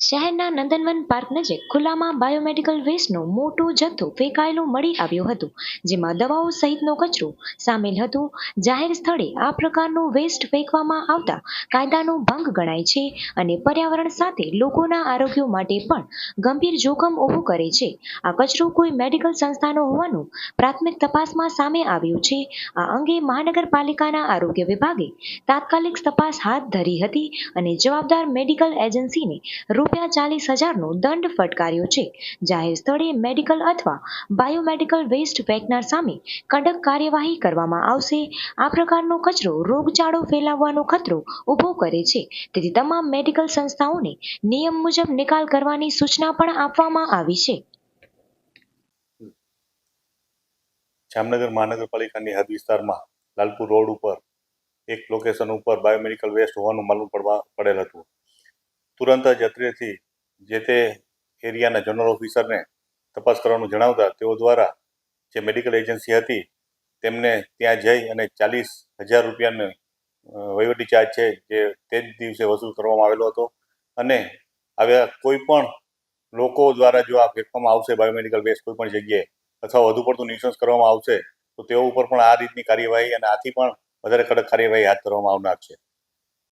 શહેરના નંદનવન પાર્ક નજીક ખુલ્લામાં બાયોમેડિકલ વેસ્ટનો મોટો જથ્થો ફેંકાયેલો મળી આવ્યો હતો, જેમાં દવાઓ સહિતનો કચરો સામેલ હતો. જાહેર સ્થળે આ પ્રકારનો વેસ્ટ ફેંકવામાં આવતા કાયદાનો ભંગ ગણાય છે અને પર્યાવરણ સાથે લોકોના આરોગ્ય માટે પણ ગંભીર જોખમ ઊભું કરે છે. આ કચરો કોઈ મેડિકલ સંસ્થાનો હોવાનું પ્રાથમિક તપાસમાં સામે આવ્યું છે. આ અંગે મહાનગરપાલિકાના આરોગ્ય વિભાગે તાત્કાલિક તપાસ હાથ ધરી હતી અને જવાબદાર મેડિકલ એજન્સીને રૂપિયા ચાલીસ હજારનો દંડ ફટકાર્યો છે. જાહેર સ્થળે મેડિકલ અથવા બાયોમેડિકલ વેસ્ટ ફેંકનાર સામે કડક કાર્યવાહી કરવામાં આવશે. આ પ્રકારનો કચરો રોગચાળો ફેલાવવાનો ખતરો ઊભો કરે છે. તેથી તમામ મેડિકલ સંસ્થાઓને નિયમ મુજબ નિકાલ કરવાની સૂચના પણ આપવામાં આવી છે. જામનગર મહાનગરપાલિકાની હદ વિસ્તારમાં લાલપુર રોડ ઉપર એક લોકેશન ઉપર બાયોમેડિકલ વેસ્ટ હોવાનું માલુમ પડવા પડેલ હતું. તુરંત જ અત્રેથી જે તે એરિયાના જનરલ ઓફિસરને તપાસ કરવાનું જણાવતા તેઓ દ્વારા જે મેડિકલ એજન્સી હતી તેમને ત્યાં જઈ અને ચાલીસ હજાર રૂપિયાનો વહીવટી ચાર્જ છે જે તે જ દિવસે વસૂલ કરવામાં આવેલો હતો. અને આવ્યા કોઈ પણ લોકો દ્વારા જો આ ફેંકવામાં આવશે, બાયોમેડિકલ વેસ્ટ કોઈ પણ જગ્યાએ અથવા વધુ પડતું ન્યુસન્સ કરવામાં આવશે, તો તેઓ ઉપર પણ આ રીતની કાર્યવાહી અને આથી પણ વધારે કડક કાર્યવાહી હાથ ધરવામાં આવનાર છે.